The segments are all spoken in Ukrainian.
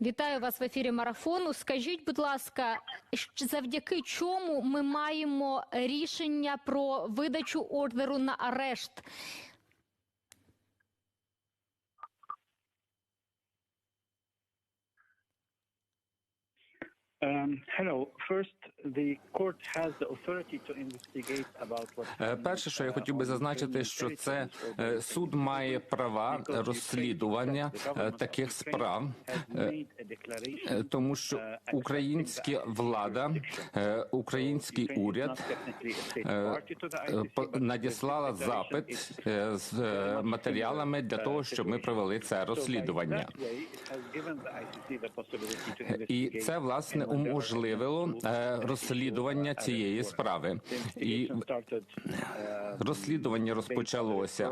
Вітаю вас в ефірі марафону. Скажіть, будь ласка, завдяки чому ми маємо рішення про видачу ордеру на арешт? Перше, що я хотів би зазначити, що це е, суд має права розслідування е, таких справ, е, е, тому що українська влада, е, український уряд е, е, надіслала запит е, з е, матеріалами для того, щоб ми провели це розслідування. І це власне уможливило е, розслідування цієї справи. І розслідування розпочалося.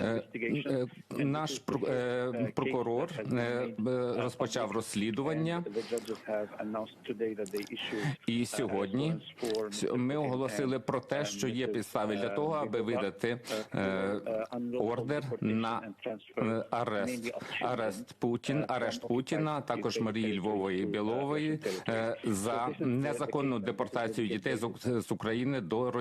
Е, е, Наш е, прокурор е, е, розпочав розслідування, і сьогодні с- ми оголосили про те, що є підстави для того, аби видати ордер на арест, арест Путін, арешт Путіна, також Марії Львової Білової за незаконну депортацію дітей з України до Росії.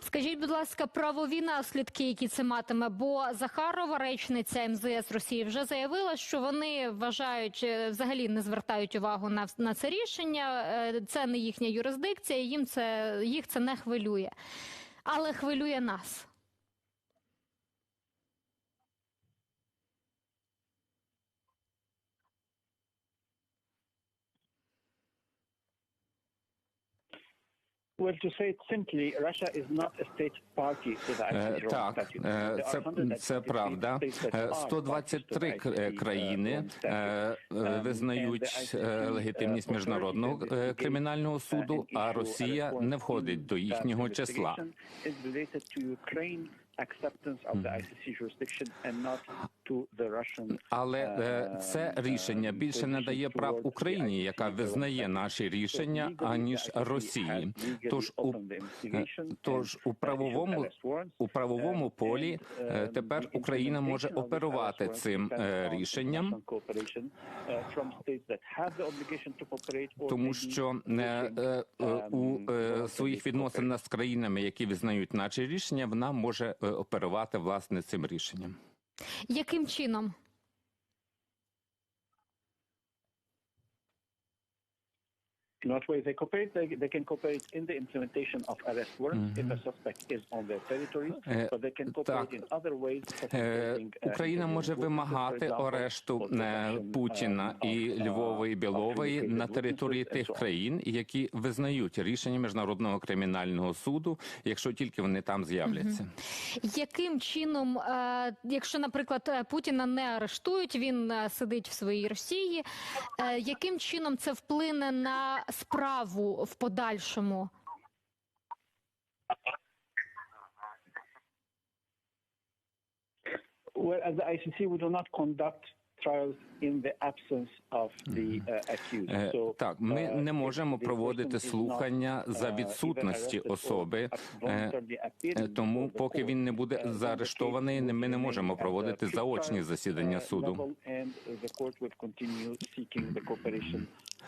Скажіть, будь ласка, правові наслідки, які це матиме? Бо Захарова, речниця МЗС Росії, вже заявила, що вони вважають, е, взагалі не звертають увагу на, на це рішення. Е, Це не їхня юрисдикція, їм це їх це не хвилює, але хвилює нас. Well, to say it simply, Russia is not a state party to the Е, Rome Так, е, це, 153 це правда. states that Е, are 123 parties to the к- е, ICC, країни е, е, Um, визнають е, легітимність uh, міжнародного е, кримінального uh, суду, а Росія не входить до їхнього числа. Acceptance of the ICC jurisdiction and not to the Russian Але е, це рішення більше не дає прав Україні, яка визнає наші рішення, аніж Росії. Тож у е, тож у правовому у правовому полі е, тепер Україна може оперувати цим рішенням, тому що е, е, е, у е, своїх відносинах з країнами, які визнають наші рішення, вона може оперувати власне цим рішенням. Яким чином? In what way they cooperate? They, they can cooperate in the implementation of arrest warrants if a suspect is on their territory, Е, but they can cooperate так. in other ways. Е, uh, Україна може вимагати арешту е, Путіна um, і of, uh, Львової of Білової на території тих країн, які визнають рішення міжнародного кримінального суду, якщо тільки вони там з'являться. Яким чином, е, якщо, наприклад, е, Путіна не арештують, він е, сидить в своїй Росії, е, яким чином це вплине на справу в подальшому? Well, at the ICC, we do not conduct trials in the absence of the uh, accused. Е, So, Так, ми uh, не можемо проводити слухання за uh, відсутності особи. Е, е, Тому, поки він не буде uh, заарештований, ми не можемо проводити заочні засідання uh, суду.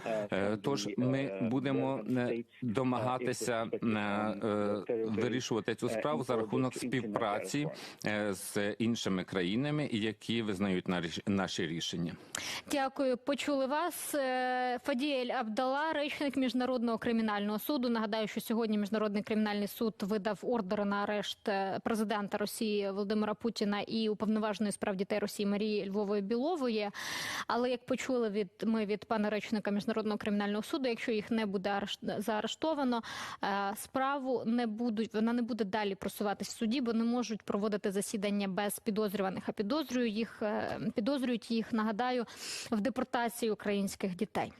Е, from Тож ми будемо е, uh, домагатися е, е, вирішувати цю справу за рахунок співпраці е, з іншими країнами, які визнають наші рішення. Дякую, почули вас. Е, Фадіель Абдала, речник міжнародного кримінального суду. Нагадаю, що сьогодні міжнародний кримінальний суд видав ордери на арешт е, президента Росії Володимира Путіна і уповноваженої справ дітей Росії Марії Львової Білової. Але як почули від ми від пана речника міжнародного кримінального суду, якщо їх не буде арешт- заарештовано, е, справу не будуть вона не буде далі просуватись в суді, бо не можуть проводити засідання без підозрюваних. А підозрюють їх, е, підозрюють їх, нагадаю, в депортації українських дітей.